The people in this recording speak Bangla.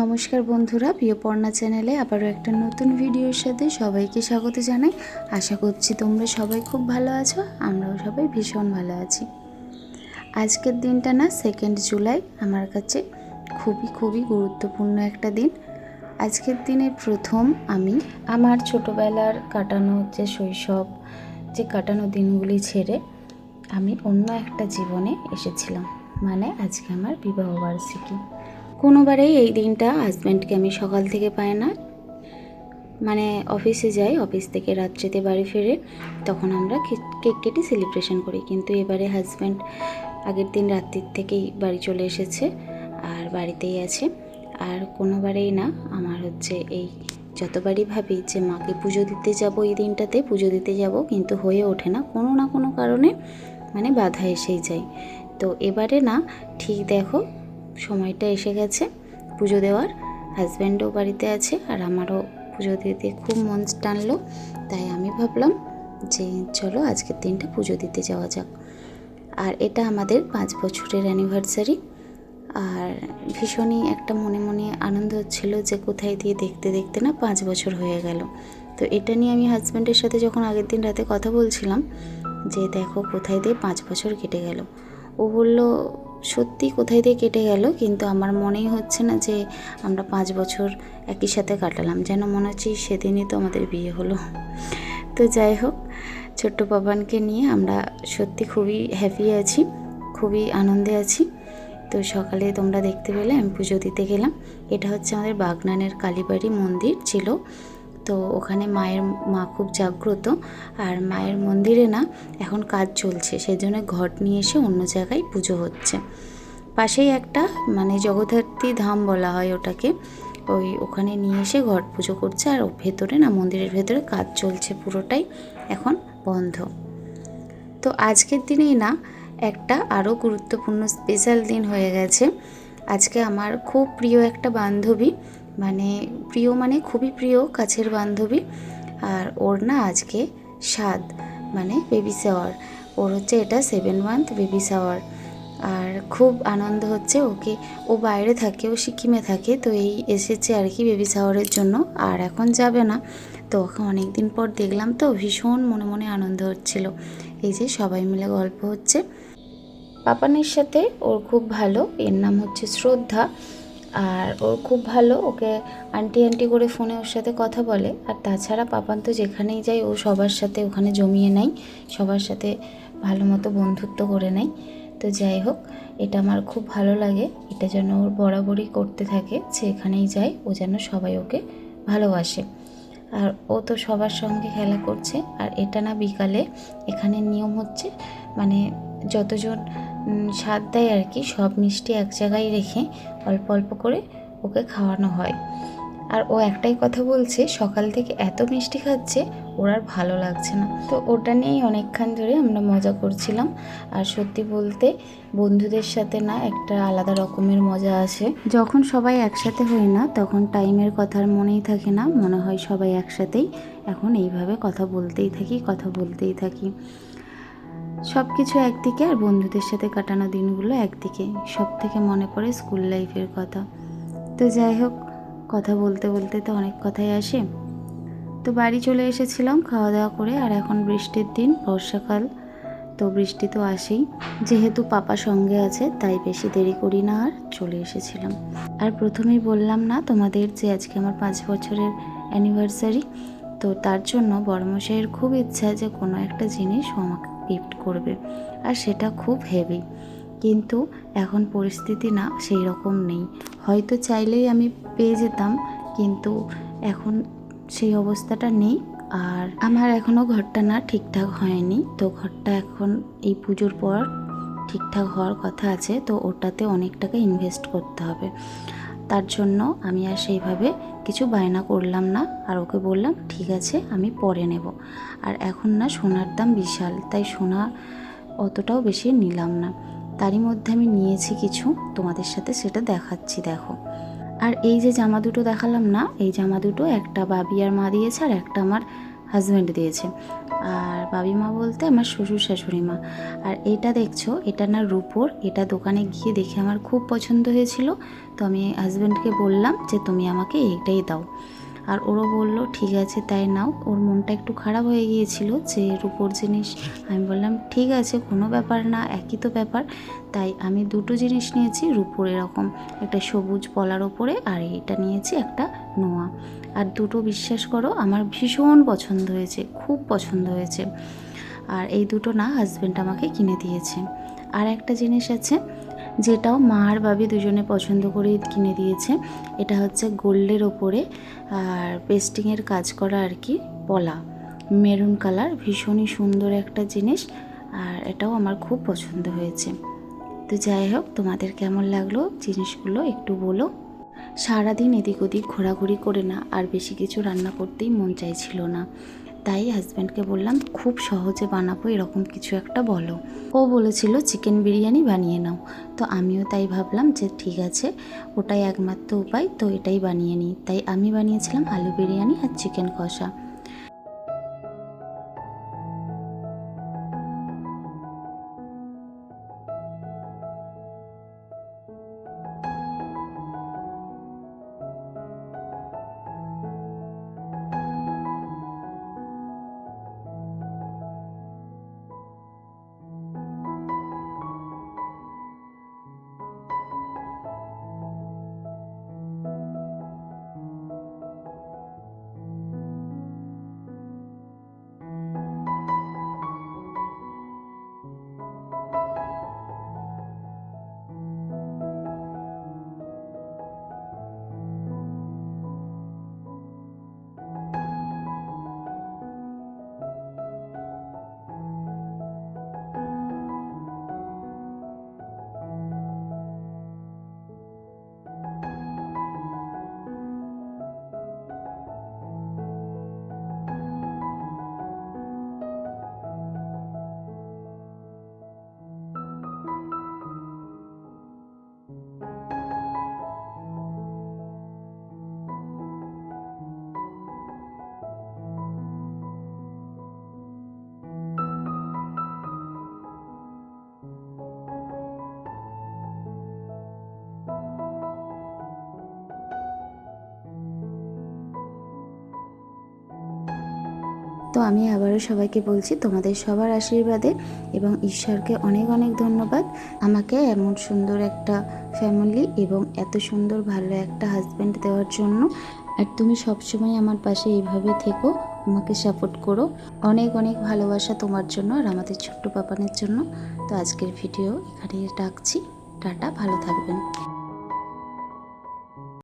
নমস্কার বন্ধুরা, প্রিয়পর্ণা চ্যানেলে আবারও একটা নতুন ভিডিওর সাথে সবাইকে স্বাগত জানাই। আশা করছি তোমরা সবাই খুব ভালো আছো, আমরাও সবাই ভীষণ ভালো আছি। আজকের দিনটা না সেকেন্ড জুলাই আমার কাছে খুবই খুবই গুরুত্বপূর্ণ একটা দিন। আজকের দিনে প্রথম আমি আমার ছোটোবেলার কাটানো যে শৈশব, যে কাটানো দিনগুলি ছেড়ে আমি অন্য একটা জীবনে এসেছিলাম। মানে আজকে আমার বিবাহবার্ষিকী কোনোবারেই এই দিনটা হাজব্যান্ডকে আমি সকাল থেকে পাই না। মানে অফিসে যাই অফিস থেকে রাত্রিতে বাড়ি ফেরে, তখন আমরা কেক কেটে সেলিব্রেশন করি। কিন্তু এবারে হাজব্যান্ড আগের দিন রাত্রির থেকেই বাড়ি চলে এসেছে আর বাড়িতেই আছে। আর কোনোবারেই না, আমার হচ্ছে এই যতবারই ভাবি যে মাকে পুজো দিতে যাব এই দিনটাতে, পুজো দিতে যাব, কিন্তু হয়ে ওঠে না। কোনো না কোনো কারণে মানে বাধা এসেই যায়। তো এবারে না, ঠিক দেখো সময়টা এসে গেছে। পুজো দেওয়ার। হাজব্যান্ডও বাড়িতে আছে আর আমারও পুজো দিতে খুব মন টানলো। তাই আমি ভাবলাম যে চলো আজকের দিনটা পুজো দিতে যাওয়া যাক। আর এটা আমাদের পাঁচ বছরের অ্যানিভার্সারি আর ভীষণই একটা মনে মনে আনন্দ হচ্ছিল যে কোথায় দিয়ে দেখতে দেখতে না পাঁচ বছর হয়ে গেল। তো এটা নিয়ে আমি হাজব্যান্ডের সাথে যখন আগের দিন রাতে কথা বলছিলাম যে দেখো কোথায় দিয়ে পাঁচ বছর কেটে গেল। ও বলল সত্যি কোথায় দিয়ে কেটে গেল, কিন্তু আমার মনেই হচ্ছে না যে আমরা পাঁচ বছর একই সাথে কাটালাম। যেন মনে হচ্ছে সেদিনই তো আমাদের বিয়ে হলো। তো যাই হোক, ছোট্ট পাপানকে নিয়ে আমরা সত্যি খুবই হ্যাপি আছি, খুবই আনন্দে আছি। তো সকালে তোমরা দেখতে পেলে আমি পুজো দিতে গেলাম। এটা হচ্ছে আমাদের বাগনানের কালীবাড়ি মন্দির ছিল। তো ওখানে মায়ের মা খুব জাগ্রত আর মায়ের মন্দিরে না এখন কাজ চলছে সেই জন্য ঘট নিয়ে এসে অন্য জায়গায় পুজো হচ্ছে। পাশেই একটা মানে জগদ্ধাত্রী ধাম বলা হয় ওটাকে, ওই ওখানে নিয়ে এসে ঘট পুজো করছে আর ও ভেতরে না মন্দিরের ভেতরে কাজ চলছে পুরোটাই এখন বন্ধ। তো আজকের দিনেই না একটা আরও গুরুত্বপূর্ণ স্পেশাল দিন হয়ে গেছে। আজকে আমার খুব প্রিয় একটা বান্ধবী মানে প্রিয় মানে খুবই প্রিয় কাছের বান্ধবী। আর ওর না আজকে স্বাদ মানে বেবি শাওয়ার ওর হচ্ছে এটা সেভেন মান্থ বেবি শাওয়ার আর খুব আনন্দ হচ্ছে ওকে। ও বাইরে থাকে, ও সিকিমে থাকে, তো এই এসেছে আর কি বেবি শাওয়ারের জন্য। আর এখন যাবে না। তো ওকে অনেক দিন পর দেখলাম তো ভীষণ মনে মনে আনন্দ হচ্ছিল। এই যে সবাই মিলে গল্প হচ্ছে। পাপানের সাথে ওর খুব ভালো। এর নাম হচ্ছে শ্রদ্ধা। আর ওর খুব ভালো, ওকে আন্টি আন্টি করে ফোনে ওর সাথে কথা বলে। আর তাছাড়া পাপান তো যেখানেই যায়, ও সবার সাথে ওখানে জমিয়ে নেয়, সবার সাথে ভালো মতো বন্ধুত্ব করে নেয়। তো যাই হোক, এটা আমার খুব ভালো লাগে, এটা যেন ওর বরাবরই করতে থাকে, যে এখানেই যায়, ও যেন সবাই ওকে ভালোবাসে। আর ও তো সবার সঙ্গে খেলা করছে, আর এটা না বিকালে এখানে নিয়ম হচ্ছে মানে যতজন স্বাদ দেয় আর কি। সব মিষ্টি এক জায়গায় রেখে অল্প অল্প করে ওকে খাওয়ানো হয়। আর ও একটাই কথা বলছে, সকাল থেকে এত মিষ্টি খাচ্ছে, ওর আর ভালো লাগছে না। তো ওটা নিয়েই অনেকক্ষণ ধরে আমরা মজা করছিলাম। আর সত্যি বলতে বন্ধুদের সাথে না একটা আলাদা রকমের মজা আছে যখন সবাই একসাথে হই না, তখন টাইমের কথা আর মনেই থাকে না। মনে হয় সবাই একসাথেই। এখন এইভাবে কথা বলতেই থাকি, কথা বলতেই থাকি। সব কিছু একদিকে আর বন্ধুদের সাথে কাটানো দিনগুলো একদিকে। সব থেকে মনে পড়ে স্কুল লাইফের কথা। তো যাই হোক, কথা বলতে বলতে তো অনেক কথাই আসে। তো বাড়ি চলে এসেছিলাম খাওয়া দাওয়া করে, আর এখন বৃষ্টির দিন, বর্ষাকাল, তো বৃষ্টি তো আসেই। যেহেতু পাপা সঙ্গে আছে, তাই বেশি দেরি করি না আর চলে এসেছিলাম। আর প্রথমেই বললাম না তোমাদের যে আজকে আমার পাঁচ বছরের অ্যানিভার্সারি তো তার জন্য বড়মশাইয়ের খুব ইচ্ছা যে কোনো একটা জিনিস আমাকে গিফট করবে। আর সেটা খুব হেভি কিন্তু এখন পরিস্থিতি না সেই রকম নেই। হয়তো চাইলেই আমি পেয়ে যেতাম, কিন্তু এখন সেই অবস্থাটা নেই। আর আমার এখনও ঘরটা না ঠিকঠাক হয়নি। তো ঘরটা এখন এই পুজোর পর ঠিকঠাক হওয়ার কথা আছে। তো ওটাতে অনেক টাকা ইনভেস্ট করতে হবে। তার জন্য আমি আর সেইভাবে কিছু বায়না করলাম না আর ওকে বললাম, ঠিক আছে, আমি পরে নেব। আর এখন না সোনার দাম বিশাল, তাই সোনা অতটাও বেশি নিলাম না। তারই মধ্যে আমি নিয়েছি কিছু, তোমাদের সাথে সেটা দেখাচ্ছি, দেখো। আর এই যে জামা দুটো দেখালাম না, এই জামা দুটো একটা বাবি আর মা দিয়েছে আর একটা আমার হাজব্যান্ড দিয়েছে। আর বাবি মা বলতে আমার শ্বশুর শাশুড়ি মা। আর এটা দেখছ, এটা না রূপোর, এটা দোকানে গিয়ে দেখে আমার খুব পছন্দ হয়েছিল। তো আমি হাজব্যান্ডকে বললাম যে তুমি আমাকে এইটাই দাও। আর ওরও বলল, ঠিক আছে, তাই নাও। ওর মনটা একটু খারাপ হয়ে গিয়েছিল যে রূপোর জিনিস। আমি বললাম, ঠিক আছে, কোনো ব্যাপার না, একই তো ব্যাপার। তাই আমি দুটো জিনিস নিয়েছি, রূপোর এরকম। একটা সবুজ পলার ওপরে আর এটা নিয়েছি, একটা নোয়া। আর দুটো, বিশ্বাস করো, আমার ভীষণ পছন্দ হয়েছে, খুব পছন্দ হয়েছে। আর এই দুটো না হাজব্যান্ড আমাকে কিনে দিয়েছে। আর একটা জিনিস আছে যেটাও মা আর বাবি দুজনে পছন্দ করে কিনে দিয়েছে। এটা হচ্ছে গোল্ডের ওপরে আর পেস্টিংয়ের কাজ করা আর কি পলা। মেরুন কালার, ভীষণই সুন্দর একটা জিনিস আর এটাও আমার খুব পছন্দ হয়েছে। তো যাই হোক, তোমাদের কেমন লাগল জিনিসগুলো একটু বলো। সারাদিন এদিক ওদিক ঘোরাঘুরি করে না আর বেশি কিছু রান্না করতেই মন চাইছিল না। তাই হাজব্যান্ডকে বললাম, খুব সহজে বানাবো, এরকম কিছু একটা বলো। ও বলেছিল চিকেন বিরিয়ানি বানিয়ে নাও। তো আমিও তাই ভাবলাম যে, ঠিক আছে, ওটাই একমাত্র উপায়, তো এটাই বানিয়ে নিই। তাই আমি বানিয়েছিলাম আলু বিরিয়ানি আর চিকেন কষা। তো আমি আবারও সবাইকে বলছি, তোমাদের সবার আশীর্বাদে এবং ঈশ্বরকে অনেক অনেক ধন্যবাদ। আমাকে এমন সুন্দর একটা ফ্যামিলি এবং এত সুন্দর ভালো একটা হাজব্যান্ড দেওয়ার জন্য। আর তুমি সবসময় আমার পাশে এইভাবে থেকো, আমাকে সাপোর্ট করো। অনেক অনেক ভালোবাসা তোমার জন্য আর আমাদের ছোট্ট পাপানের জন্য। তো আজকের ভিডিও এখানে রাখছি। টাটা, ভালো থাকবেন।